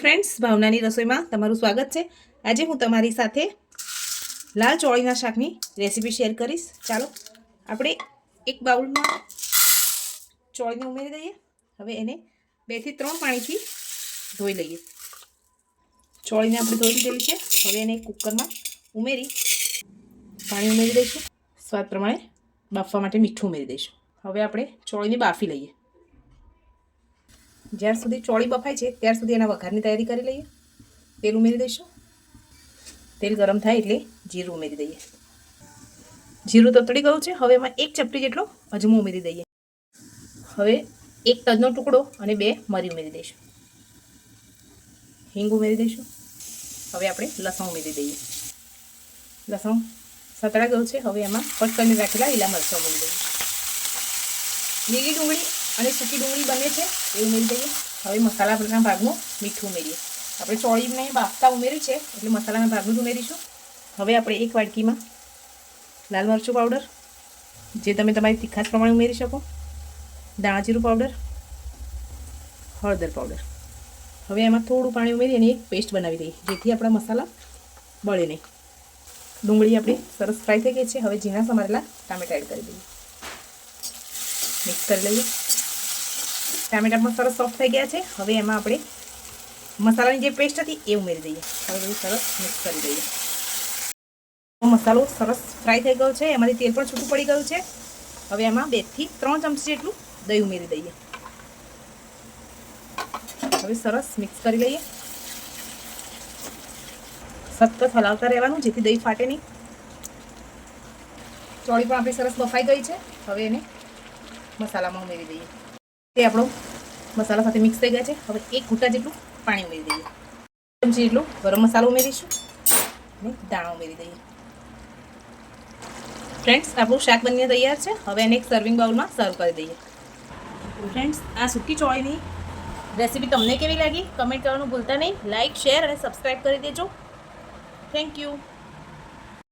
Friends ભાવનાની રસોઈમાં તમારું સ્વાગત છે. આજે હું તમારી સાથે લાલ ચોળીના શાકની રેસીપી શેર કરીશ. ચાલો, આપણે એક બાઉલમાં ચોળીને ઉમેરી દઈએ. હવે એને બેથી ત્રણ પાણીથી ધોઈ લઈએ. ચોળીને આપણે ધોઈ લીધેલી છે. હવે એને કુકરમાં ઉમેરી પાણી ઉમેરી દઈશું. સ્વાદ પ્રમાણે બાફવા માટે મીઠું ઉમેરી દઈશું. હવે આપણે ચોળીને બાફી લઈએ. જ્યાર સુધી ચોળી બફાય છે, ત્યાર સુધી એના વઘારની તૈયારી કરી લઈએ. તેલ ઉમેરી દઈશું. તેલ ગરમ થાય એટલે જીરું ઉમેરી દઈએ. જીરું તતડી ગયું છે, હવે એમાં એક ચપટી જેટલો અજમો ઉમેરી દઈએ. હવે એક તજનો ટુકડો અને બે મરી ઉમેરી દઈશું. હિંગ ઉમેરી દઈશું. હવે આપણે લસણ ઉમેરી દઈએ. લસણ સતળા ગયું છે, હવે એમાં કટ રાખેલા લીલા મરચાં ઉમેરી દઈએ. લીલી ડુંગળી અને સૂકી ડુંગળી બને છે, એ ઉમેરી દઈએ. હવે મસાલાના ભાગનું મીઠું ઉમેરીએ. આપણે ચોળીને બાફતા ઉમેર્યું છે, એટલે મસાલાના ભાગનું જ ઉમેરીશું. હવે આપણે એક વાડકીમાં લાલ મરચું પાવડર જે તમે તમારી તીખાશ પ્રમાણે ઉમેરી શકો. દાણાજીરું પાવડર હળદર પાવડર હવે એમાં થોડું પાણી ઉમેરી અને એક પેસ્ટ બનાવી દઈએ, જેથી આપણા મસાલા બળે નહીં. ડુંગળી આપણી સરસ ફ્રાય થઈ ગઈ છે, હવે ઝીણા સમારેલા ટામેટા એડ કરી દઈએ. મિક્સ કરી લઈએ. ટામેટા પણ સરસ સોફ્ટ થઈ ગયા છે. હવે એમાં આપણે મસાલાની જે પેસ્ટ હતી એ ઉમેરી દઈએ. હવે બધું સરસ મિક્સ કરી દઈએ. મસાલો સરસ ફ્રાય થઈ ગયો છે. એમાંથી તેલ પણ છૂટું પડી ગયું છે. હવે એમાં બેથી ત્રણ ચમચી જેટલું દહીં ઉમેરી દઈએ. હવે સરસ મિક્સ કરી લઈએ. સતત હલાવતા રહેવાનું, જેથી દહીં ફાટે નહીં. ચોળી પણ આપણી સરસ બફાઈ ગઈ છે. હવે એને મસાલામાં ઉમેરી દઈએ. તે આપણો મસાલા સાથે મિક્સ થઈ ગયા છે. હવે એક ઘૂંટા જેટલું પાણી ઉમેરી દઈએ. ચમચી જેટલું ગરમ મસાલો ઉમેરીશું અને દાણા ઉમેરી દઈએ. ફ્રેન્ડ્સ આપણું શાક બનીને તૈયાર છે. હવે એને એક સર્વિંગ બાઉલમાં સર્વ કરી દઈએ. ફ્રેન્ડ્સ આ સૂકી ચોળીની રેસીપી તમને કેવી લાગી? કમેન્ટ કરવાનું ભૂલતા નહીં. લાઇક શેર અને સબસ્ક્રાઈબ કરી દેજો. Thank you